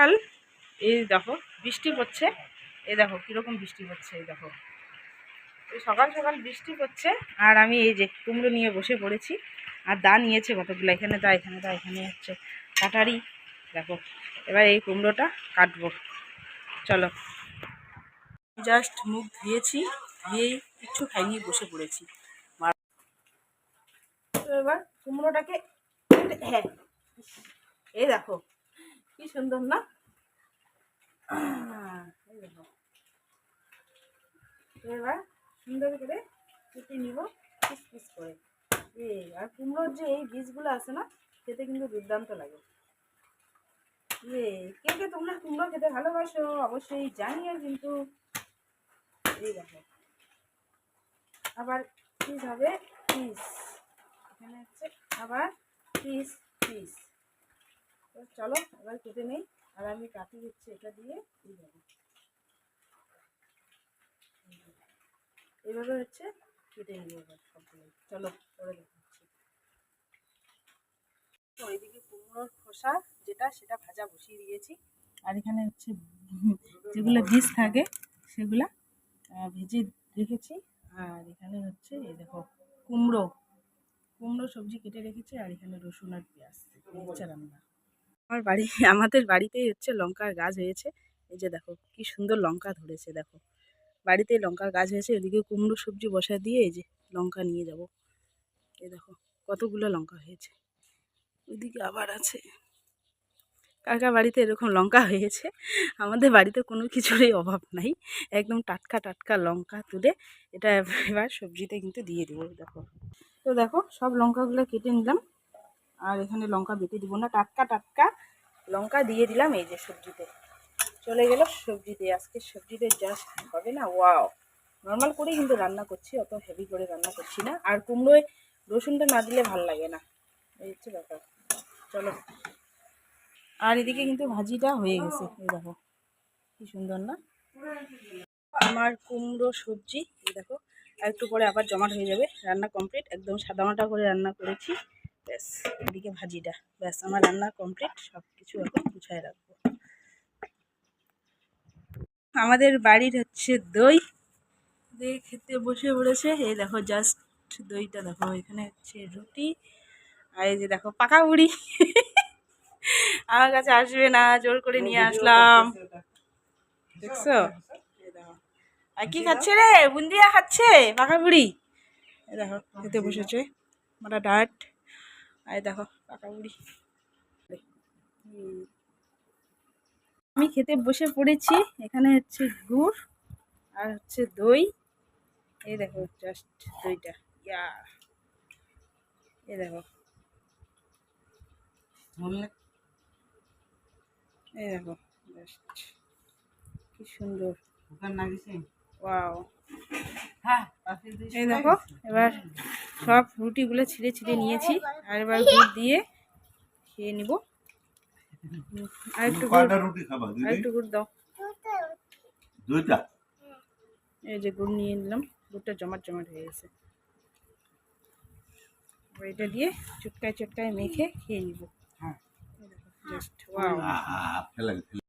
সকাল। এই দেখো, বৃষ্টি পড়ছে। এই দেখো, কীরকম বৃষ্টি পড়ছে, এই দেখো। সকাল সকাল বৃষ্টি পড়ছে, আর আমি এই যে কুমড়ো নিয়ে বসে পড়েছি, আর দা নিয়েছে কতগুলো, এখানে দা এখানে দা, এখানে হচ্ছে কাটারি। দেখো, এবার এই কুমড়োটা কাটবো। চলো। জাস্ট মুখ ধুয়েছি ধুয়েই কিচ্ছু খাইনি, বসে পড়েছি। এবার কুমড়োটাকে হ্যাঁ। এই দেখো কি সুন্দর না? এবার সুন্দর করে কেটে নিব, পিস পিস করে। আর কুমড়োর যে এই বীজগুলো আছে না, খেতে কিন্তু দুর্দান্ত লাগে। ইয়ে কে কে তোমরা কুমড়ো খেতে ভালোবাসো অবশ্যই জানিও কিন্তু। এই দেখো। আবার পিস হবে পিস। এখানে হচ্ছে আবার পিস। চলো, এবার কেটে নেই। আর আমি কাটি হচ্ছে এটা দিয়ে দেখো। এইভাবে হচ্ছে কেটে এবার চলো, পরে দেখাচ্ছি। তো ওইদিকে কুমড়োর খোসা যেটা, সেটা ভাজা বসিয়ে দিয়েছি। আর এখানে হচ্ছে যেগুলো বীজ থাকে, সেগুলা ভেজে রেখেছি। আর এখানে হচ্ছে, এই দেখো, কুমড়ো। কুমড়ো সবজি কেটে রেখেছি, আর এখানে রসুন আর পেঁয়াজ রান্না আমার বাড়ি, আমাদের বাড়িতেই হচ্ছে লঙ্কার গাছ হয়েছে। এই যে দেখো, কি সুন্দর লঙ্কা ধরেছে দেখো। বাড়িতেই লঙ্কার গাছ হয়েছে, এদিকে কুমড়ো সবজি বসা দিয়ে এই যে লঙ্কা নিয়ে যাব। এই দেখো, কতগুলো লঙ্কা হয়েছে। ওইদিকে আবার আছে। কার বাড়িতে এরকম লঙ্কা হয়েছে? আমাদের বাড়িতে কোনো কিছুরই অভাব নাই। একদম টাটকা টাটকা লঙ্কা তুলে এটা এবার সবজিতে কিন্তু দিয়ে দেবো, দেখো। তো দেখো, সব লঙ্কাগুলো কেটে নিলাম। আর এখানে লঙ্কা বেটে দিব না, টাটকা টাটকা। লঙ্কা দিয়ে দিলাম এই যে সবজিতে। চলে গেল সবজিতে। আজকে সবজিতে জাস্ট হবে না? ওয়াও নর্মাল করেই কিন্তু রান্না করছি, অত হেভি করে রান্না করছি না। আর কুমড়োয় রসুনটা না দিলে ভালো লাগে না। এই হচ্ছে ব্যাপার। চলো। আর এদিকে কিন্তু ভাজিটা হয়ে গেছে। এই দেখো, কি সুন্দর না? আমার কুমড়ো সবজি, এই দেখো। আর একটু পরে আবার জমাট হয়ে যাবে। রান্না কমপ্লিট একদম সাদামাটা করে রান্না করেছি। ব্যাস এদিকে ভাজিটা। ব্যাস আমার রান্না কমপ্লিট সব কিছু এখন গুছায় রাখব। আমাদের বাড়ির হচ্ছে দই। দই খেতে বসে পড়েছে। এই দেখো জাস্ট দইটা দেখো এখানে হচ্ছে রুটি। আর এই যে দেখো পাকা বুড়ি আমার কাছে আসবে না জোর করে নিয়ে আসলাম। দেখছ? আর কি খাচ্ছে রে? বুন্দিয়া খাচ্ছে? পাকা বুড়ি দেখো খেতে বসেছে। মোটা ডাট। আর দেখো পাকা বুড়ি আমি খেতে বসে পড়েছি এখানে হচ্ছে গুড় আর হচ্ছে দই। এই দেখো জাস্ট দইটা। ইয়া। এই দেখো। এই দেখো জাস্ট কি সুন্দর। ওয়াও এই দেখো এবার সব রুটিগুলো ছিঁড়ে ছিঁড়ে নিয়েছি আর এবার গুড় দিয়ে খেয়ে নিব। আর একটু আর একটু গুড় দাও। দুইটা? এই যে গুড় নিয়ে নিলাম গুড়টা জমাট জমাট হয়ে গেছে। এটা দিয়ে চটকায় চটকায় মেখে খেয়ে নিব। হ্যাঁ। Just wow